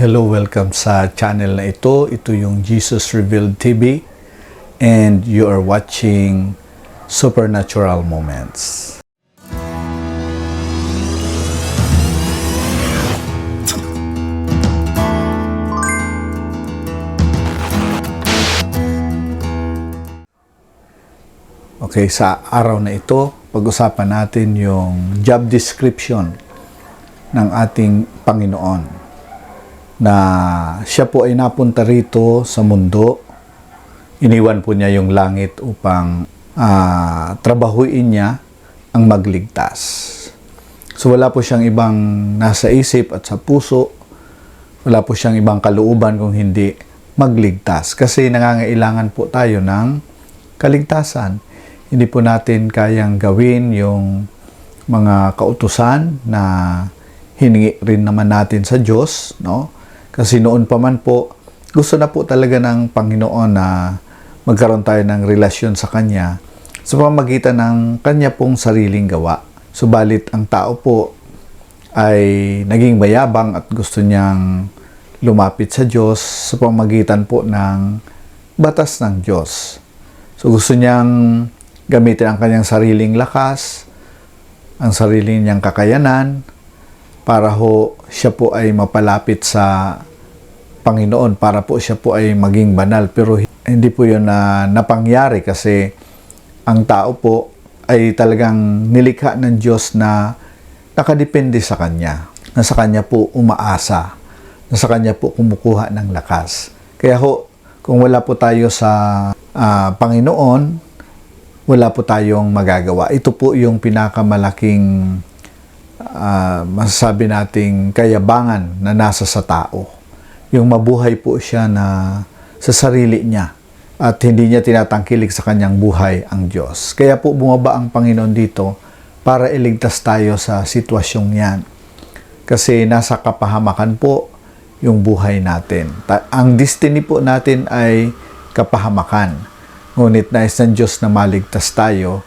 Hello, welcome sa channel na ito. Ito yung Jesus Revealed TV and you are watching Supernatural Moments. Okay, sa araw na ito, pag-usapan natin yung job description ng ating Panginoon na siya po ay napunta rito sa mundo. Iniwan po niya yung langit upang ah, trabahuin niya ang magligtas. So wala po siyang ibang nasa isip at sa puso. Wala po siyang ibang kalooban kung hindi magligtas. Kasi nangangailangan po tayo ng kaligtasan. Hindi po natin kayang gawin yung mga kautusan na hiningi rin naman natin sa Diyos, no? Kasi noon pa man po, gusto na po talaga ng Panginoon na magkaroon tayo ng relasyon sa Kanya sa pamagitan ng Kanya pong sariling gawa. Subalit ang tao po ay naging mayabang at gusto niyang lumapit sa Diyos sa pamagitan po ng batas ng Diyos. So gusto niyang gamitin ang kanyang sariling lakas, ang sariling niyang kakayanan, para ho siya po ay mapalapit sa Panginoon, para po siya po ay maging banal. Pero hindi po yun na napangyari kasi ang tao po ay talagang nilikha ng Diyos na nakadepende sa Kanya. Na sa Kanya po umaasa. Na sa Kanya po kumukuha ng lakas. Kaya ho, kung wala po tayo sa ah, Panginoon, wala po tayong magagawa. Ito po yung pinakamalaking ah, masasabi nating kayabangan na nasa sa tao. Yung mabuhay po siya na sa sarili niya at hindi niya tinatangkilik sa kanyang buhay ang Diyos. Kaya po bumaba ang Panginoon dito para iligtas tayo sa sitwasyong yan. Kasi nasa kapahamakan po yung buhay natin. Ta- ang destiny po natin ay kapahamakan. Ngunit nais ng Diyos na maligtas tayo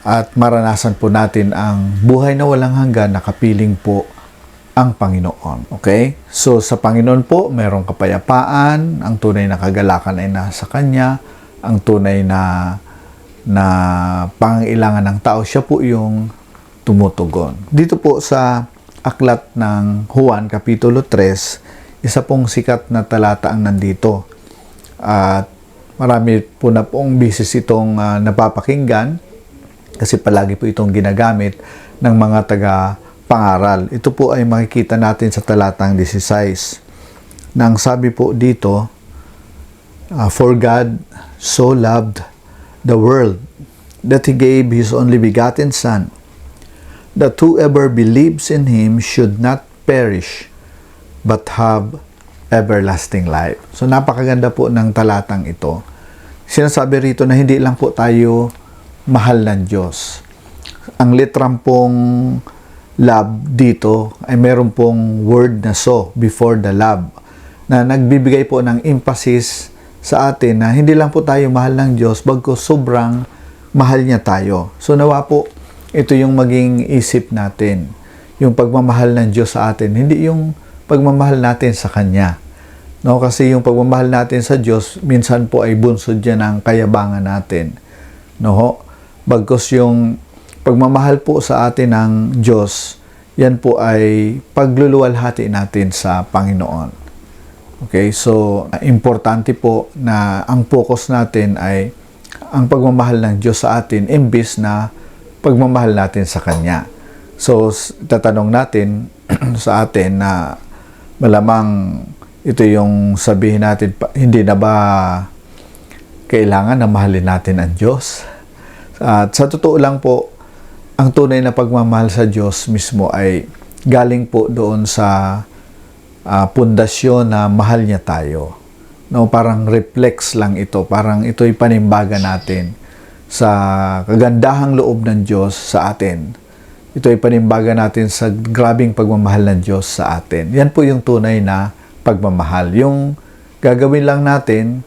at maranasan po natin ang buhay na walang hanggan na kapiling po ang Panginoon. Okay? So sa Panginoon po, mayroong kapayapaan, ang tunay na kagalakan ay nasa Kanya, ang tunay na na pangailangan ng tao, siya po yung tumutugon. Dito po sa aklat ng Juan, Kapitulo 3, isa pong sikat na talata ang nandito. At marami po na pong bisis itong ah, napapakinggan kasi palagi po itong ginagamit ng mga taga pangaral. Ito po ay makikita natin sa talatang 16. Nang sabi po dito, uh, For God so loved the world that He gave His only begotten Son, that whoever believes in Him should not perish, but have everlasting life. So napakaganda po ng talatang ito. Sinasabi rito na hindi lang po tayo mahal ng Diyos. Ang litrang pong love dito ay meron pong word na so before the love na nagbibigay po ng emphasis sa atin na hindi lang po tayo mahal ng Diyos bagko sobrang mahal niya tayo. So nawa po ito yung maging isip natin. Yung pagmamahal ng Diyos sa atin, hindi yung pagmamahal natin sa Kanya. No, kasi yung pagmamahal natin sa Diyos, minsan po ay bunsod yan ng kayabangan natin. No, bagkos yung pagmamahal po sa atin ng Diyos, yan po ay pagluluwalhati natin sa Panginoon. Okay, so importante po na ang focus natin ay ang pagmamahal ng Diyos sa atin imbis na pagmamahal natin sa Kanya. So, tatanong natin sa atin na malamang ito yung sabihin natin, hindi na ba kailangan na mahalin natin ang Diyos? At sa totoo lang po, ang tunay na pagmamahal sa Diyos mismo ay galing po doon sa ah, pundasyon na mahal niya tayo. No, parang reflex lang ito, parang ito'y panimbaga natin sa kagandahang loob ng Diyos sa atin. Ito ay panimbaga natin sa grabing pagmamahal ng Diyos sa atin. Yan po yung tunay na pagmamahal. Yung gagawin lang natin,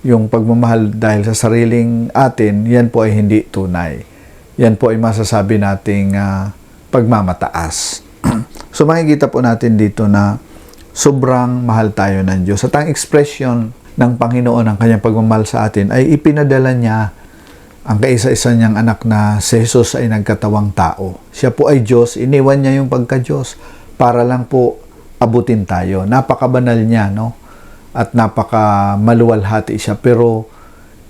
yung pagmamahal dahil sa sariling atin, yan po ay hindi tunay. Yan po ay masasabi nating ah, pagmamataas. so makikita po natin dito na sobrang mahal tayo ng Diyos. At ang expression ng Panginoon ang kanyang pagmamahal sa atin ay ipinadala niya ang kaisa-isa niyang anak na si Jesus ay nagkatawang tao. Siya po ay Diyos, iniwan niya yung pagka-Diyos para lang po abutin tayo. Napakabanal niya, no? At napaka maluwalhati siya. Pero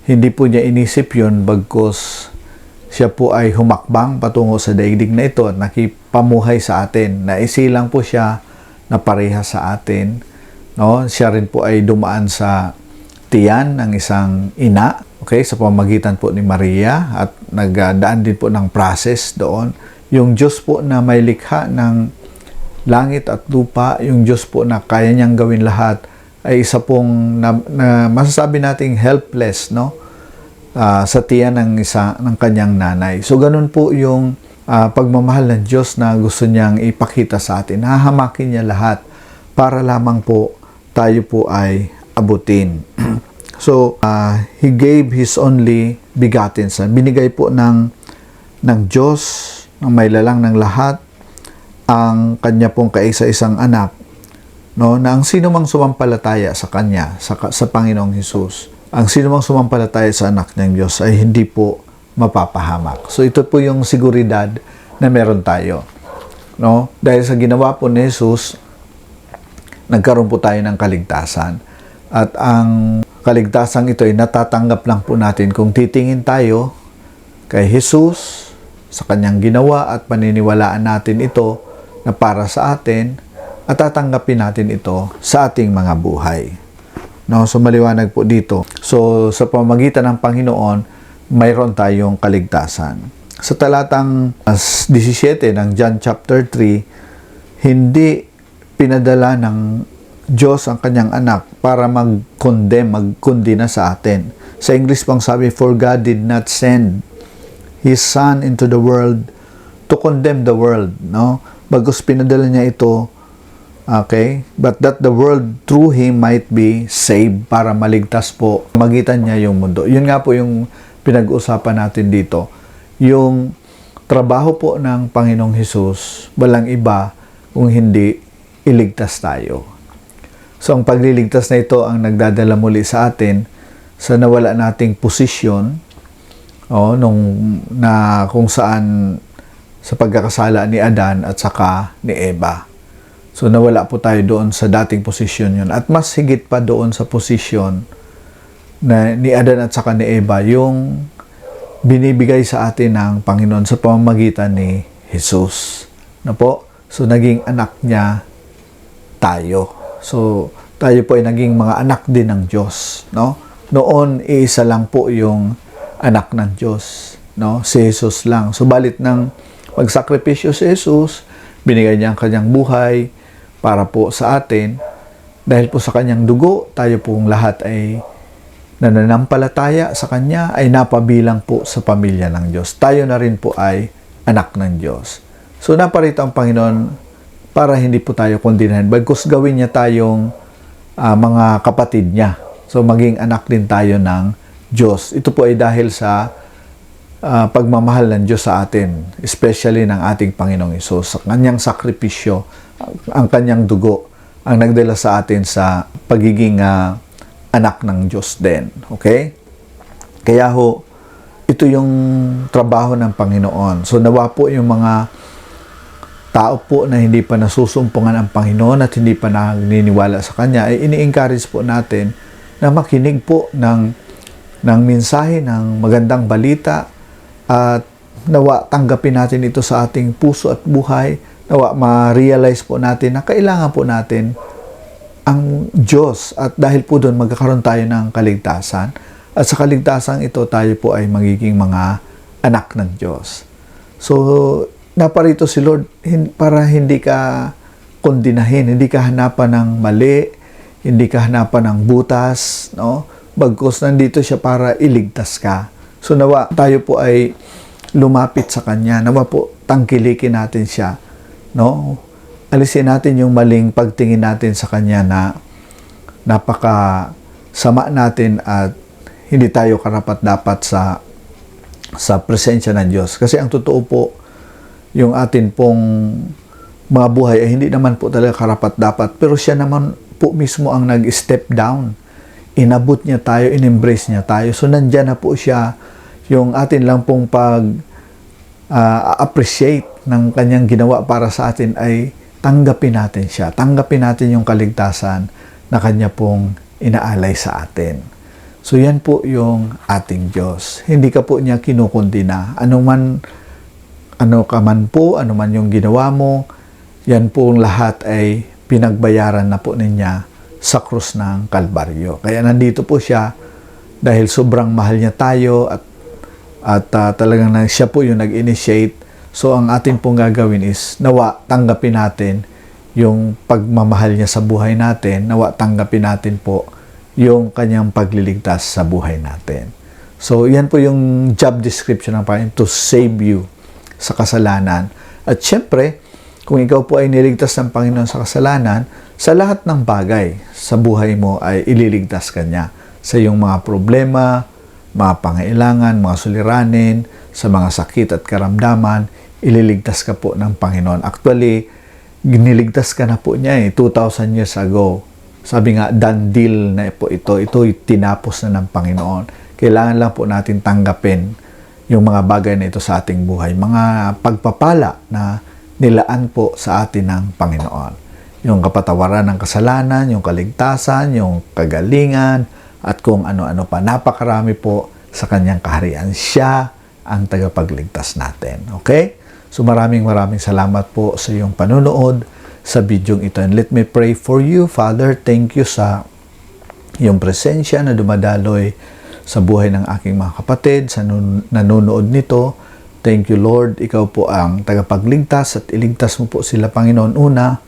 hindi po niya inisip yun bagkos siya po ay humakbang patungo sa daigdig na ito at nakipamuhay sa atin. Naisilang po siya na pareha sa atin. No? Siya rin po ay dumaan sa tiyan ng isang ina, okay, sa pamagitan po ni Maria at nagdaan din po ng process doon. Yung Diyos po na may likha ng langit at lupa, yung Diyos po na kaya niyang gawin lahat, ay isa pong na, na masasabi nating helpless, no? Ah, sa tiyan ng isa ng kanyang nanay. So ganun po yung ah, pagmamahal ng Diyos na gusto niyang ipakita sa atin. Hahamakin niya lahat para lamang po tayo po ay abutin. so ah, he gave his only begotten son. Binigay po ng ng Diyos ng may lalang ng lahat ang kanya pong kaisa-isang anak no na ang sino mang sumampalataya sa kanya sa, sa Panginoong Hesus ang sino mang sumampalataya sa anak ng Diyos ay hindi po mapapahamak. So ito po yung seguridad na meron tayo no? Dahil sa ginawa po ni Jesus nagkaroon po tayo ng kaligtasan. At ang kaligtasan ito ay natatanggap lang po natin kung titingin tayo kay Jesus sa kanyang ginawa at paniniwalaan natin ito na para sa atin at tatanggapin natin ito sa ating mga buhay. No, so maliwanag po dito. So sa pamagitan ng Panginoon, mayroon tayong kaligtasan. Sa talatang uh, 17 ng John chapter 3, hindi pinadala ng Diyos ang kanyang anak para mag-condemn, mag-kundina sa atin. Sa English pang sabi, For God did not send His Son into the world to condemn the world. No? Bagos pinadala niya ito, okay, but that the world through Him might be saved para maligtas po, magitan niya yung mundo. Yun nga po yung pinag-usapan natin dito. Yung trabaho po ng Panginoong Hesus, walang iba kung hindi iligtas tayo. So ang pagliligtas na ito ang nagdadala muli sa atin sa nawala nating posisyon oh, nung na kung saan sa pagkakasala ni Adan at saka ni Eva. So nawala po tayo doon sa dating posisyon yun. At mas higit pa doon sa posisyon na ni Adan at saka ni Eva yung binibigay sa atin ng Panginoon sa pamamagitan ni Jesus. Na po? So naging anak niya tayo. So tayo po ay naging mga anak din ng Diyos, no? Noon iisa lang po yung anak ng Diyos, no? Si Jesus lang. Subalit nang magsakripisyo si Jesus, binigay niya ang kanyang buhay para po sa atin. Dahil po sa kanyang dugo, tayo pong lahat ay nananampalataya sa kanya ay napabilang po sa pamilya ng Diyos. Tayo na rin po ay anak ng Diyos. So naparito ang Panginoon para hindi po tayo kondinahin. Bagkus gawin niya tayong uh, mga kapatid niya. So maging anak din tayo ng Diyos. Ito po ay dahil sa uh, pagmamahal ng Diyos sa atin, especially ng ating Panginoong Isus. Sa kanyang sakripisyo, ang kanyang dugo, ang nagdala sa atin sa pagiging uh, anak ng Diyos din. Okay? Kaya ho, ito yung trabaho ng Panginoon. So nawa po yung mga tao po na hindi pa nasusumpungan ang Panginoon at hindi pa naniniwala sa Kanya, ay ini-encourage po natin na makinig po ng, ng mensahe ng magandang balita at nawa tanggapin natin ito sa ating puso at buhay, nawa ma-realize po natin na kailangan po natin ang Diyos at dahil po doon magkakaroon tayo ng kaligtasan at sa kaligtasan ito tayo po ay magiging mga anak ng Diyos. So, naparito si Lord para hindi ka kondinahin, hindi ka hanapan ng mali, hindi ka hanapan ng butas, no? Bagkus nandito siya para iligtas ka. So nawa tayo po ay lumapit sa kanya. Nawa po tangkilikin natin siya, no? alisin natin yung maling pagtingin natin sa Kanya na napaka sama natin at hindi tayo karapat dapat sa sa presensya ng Diyos. Kasi ang totoo po, yung atin pong mga buhay ay hindi naman po talaga karapat dapat. Pero siya naman po mismo ang nag-step down. Inabot niya tayo, in-embrace niya tayo. So nandyan na po siya yung atin lang pong pag ah, appreciate ng kanyang ginawa para sa atin ay tanggapin natin siya. Tanggapin natin yung kaligtasan na kanya pong inaalay sa atin. So yan po yung ating Diyos. Hindi ka po niya kinukundina. Ano man, ano ka man po, ano man yung ginawa mo, yan po lahat ay pinagbayaran na po niya sa krus ng Kalbaryo. Kaya nandito po siya dahil sobrang mahal niya tayo at at ah, talagang siya po yung nag-initiate. So ang atin pong gagawin is nawa tanggapin natin yung pagmamahal niya sa buhay natin, nawa tanggapin natin po yung kanyang pagliligtas sa buhay natin. So yan po yung job description ng Panginoon to save you sa kasalanan. At syempre, kung ikaw po ay niligtas ng Panginoon sa kasalanan, sa lahat ng bagay sa buhay mo ay ililigtas ka niya. Sa iyong mga problema, mga pangailangan, mga suliranin, sa mga sakit at karamdaman, ililigtas ka po ng Panginoon. Actually, giniligtas ka na po niya eh, 2,000 years ago. Sabi nga, done deal na po ito. Ito tinapos na ng Panginoon. Kailangan lang po natin tanggapin yung mga bagay na ito sa ating buhay. Mga pagpapala na nilaan po sa atin ng Panginoon. Yung kapatawaran ng kasalanan, yung kaligtasan, yung kagalingan, at kung ano-ano pa. Napakarami po sa kanyang kaharian. Siya ang tagapagligtas natin. Okay? So maraming maraming salamat po sa iyong panunood sa bidyong ito. And let me pray for you, Father. Thank you sa iyong presensya na dumadaloy sa buhay ng aking mga kapatid, sa nanonood nito. Thank you, Lord. Ikaw po ang tagapagligtas at iligtas mo po sila, Panginoon, una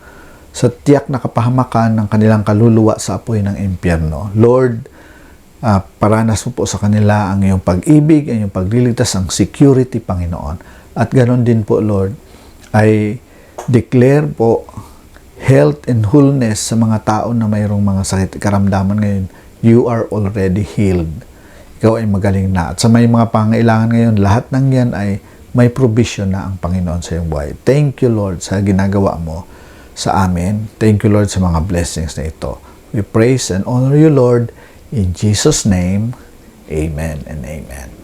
sa tiyak na kapahamakan ng kanilang kaluluwa sa apoy ng impyerno. Lord, ah, paranas mo po sa kanila ang iyong pag-ibig, ang iyong pagliligtas, ang security, Panginoon. At ganon din po, Lord, ay declare po health and wholeness sa mga tao na mayroong mga sakit karamdaman ngayon. You are already healed. Ikaw ay magaling na. At sa may mga pangailangan ngayon, lahat ng yan ay may provision na ang Panginoon sa iyong buhay. Thank you, Lord, sa ginagawa mo sa amin. Thank you, Lord, sa mga blessings na ito. We praise and honor you, Lord. In Jesus' name, Amen and Amen.